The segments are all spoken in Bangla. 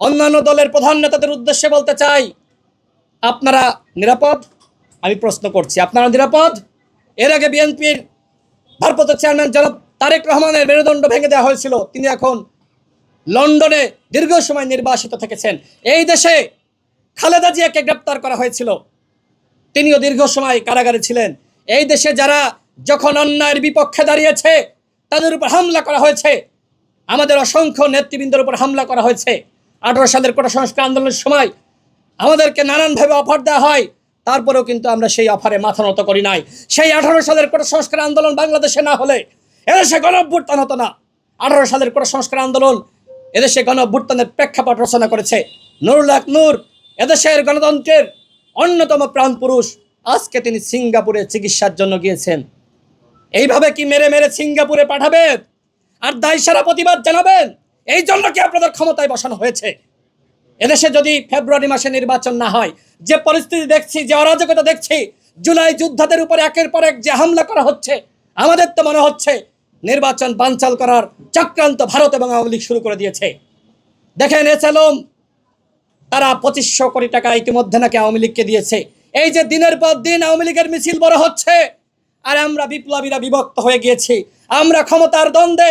অন্যান্য দলের প্রধান নেতাদের উদ্দেশ্যে বলতে চাই, আপনারা নিরাপদ? আমি প্রশ্ন করছি, আপনারা নিরাপদ? এর আগে বিএনপির ভারপ্রাপ্ত চেয়ারম্যান জনাব তারেক রহমানের মেরুদণ্ড ভেঙে দেওয়া হয়েছিল। তিনি এখন লন্ডনে দীর্ঘ সময় নির্বাসিত থেকেছেন। এই দেশে খালেদা জিয়াকে গ্রেপ্তার করা হয়েছিল। তিনিও দীর্ঘ সময় কারাগারে ছিলেন। এই দেশে যারা যখন অন্যায়ের বিপক্ষে দাঁড়িয়েছে, তাদের উপর হামলা করা হয়েছে। আমাদের অসংখ্য নেতৃবৃন্দের উপর হামলা করা হয়েছে। আঠারো সালের কোটা সংস্কার আন্দোলনের সময় আমাদেরকে নানানভাবে অফার দেওয়া হয়। তারপরেও কিন্তু আমরা সেই অফারে মাথা নত করি নাই। সেই আঠারো সালের কোটা সংস্কার আন্দোলন বাংলাদেশে না হলে এদেশে গণঅভ্যুত্থান হতো না। আঠারো সালের কোটা সংস্কার আন্দোলন এদেশে গণঅভ্যুত্থানের প্রেক্ষাপট রচনা করেছে নুরুল হক নূর। এদেশের গণতন্ত্রের অন্যতম প্রাণ পুরুষ। আজকে তিনি সিঙ্গাপুরে চিকিৎসার জন্য গিয়েছেন। এইভাবে কি মেরে মেরে সিঙ্গাপুরে পাঠাবেন? আর দায় সারা প্রতিবাদ জানাবেন? এই জন্য কি আপনাদের ক্ষমতায় বসানো হয়েছে? এদেশে যদি ফেব্রুয়ারি মাসে নির্বাচন না হয়, যে পরিস্থিতি দেখছি, যে অরাজকতা দেখছি, জুলাই যোদ্ধাদের উপরে একের পর এক যে হামলা করা হচ্ছে, আমাদের তো মনে হচ্ছে নির্বাচন বানচাল করার চক্রান্ত ভারত এবং আওয়ামী লীগ শুরু করে দিয়েছে। দেখেন এছাড়াও তারা পঁচিশশো কোটি টাকা ইতিমধ্যে নাকি আওয়ামী লীগকে দিয়েছে। এই যে দিনের পর দিন আওয়ামী লীগের মিছিল বড় হচ্ছে, আর আমরা বিপ্লবীরা বিভক্ত হয়ে গিয়েছি। আমরা ক্ষমতার দ্বন্দ্বে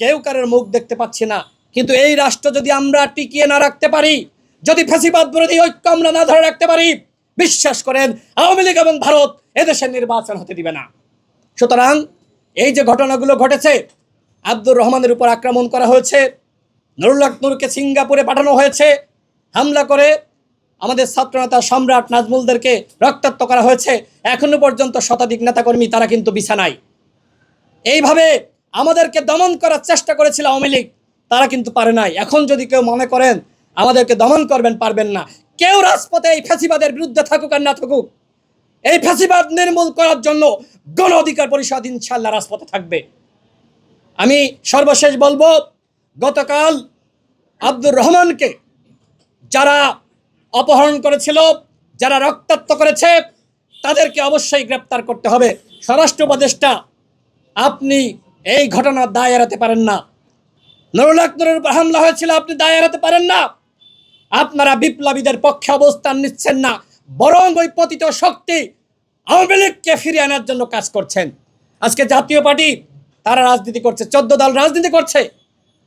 কেউ কারোর মুখ দেখতে পাচ্ছি না। কিন্তু এই রাষ্ট্র যদি আমরা টিকিয়ে না রাখতে পারি, যদি ফেসিবাদ বিরোধী ঐক্য আমরা না ধরে রাখতে পারি, বিশ্বাস করেন, আওয়ামী লীগ এবং ভারত এদেশের নির্বাচন হতে দিবে না। সুতরাং এই যে ঘটনাগুলো ঘটেছে, আব্দুর রহমানের উপর আক্রমণ করা হয়েছে, নুরুল হক নূরকে সিঙ্গাপুরে পাঠানো হয়েছে, হামলা করে আমাদের ছাত্রনেতা সম্রাট নাজমুলদেরকে রক্তাক্ত করা হয়েছে, এখনও পর্যন্ত শতাধিক নেতাকর্মী তারা কিন্তু বিছানায়। এইভাবে আমাদেরকে দমন করার চেষ্টা করেছিল আওয়ামী লীগ, তারা কিন্তু পারে নাই। এখন যদি কেউ মনে করেন, আমাদেরকে দমন করবেন, পারবেন না। কেউ রাজপথে এই ফ্যাসিবাদের বিরুদ্ধে থাকুক আর না থাকুক, এই ফ্যাসিবাদ নির্মূল করার জন্য গণ অধিকার পরিষদ ইনশাল্লাহ রাজপথে থাকবে। আমি সর্বশেষ বলব, গতকাল আব্দুর রহমানকে যারা অপহরণ করেছিল, যারা রক্তাক্ত করেছে, তাদেরকে অবশ্যই গ্রেপ্তার করতে হবে। স্বরাষ্ট্র উপদেষ্টা, আপনি এই ঘটনার দায় এড়াতে পারেন না। নুরুল উপর হামলা হয়েছিল, আপনি দায় এড়াতে পারেন না। আপনারা বিপ্লবীদের পক্ষে অবস্থান নিচ্ছেন না, বরং ওই পতিত শক্তি আওয়ামী লীগকে ফিরিয়ে আনার জন্য কাজ করছেন। আজকে জাতীয় পার্টি, তারা রাজনীতি করছে, চোদ্দ দল রাজনীতি করছে।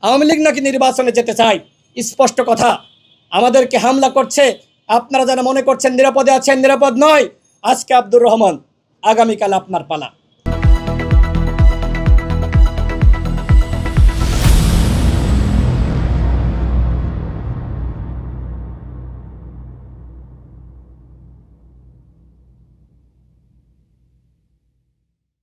আওয়ামী লীগ নাকি নির্বাচনে যেতে চায়? স্পষ্ট কথা, আমাদেরকে হামলা করছে। আপনারা যারা মনে করছেন নিরাপদে আছেন, নিরাপদ নয়। আজকে আব্দুর রহমান, আগামীকাল আপনার পালা।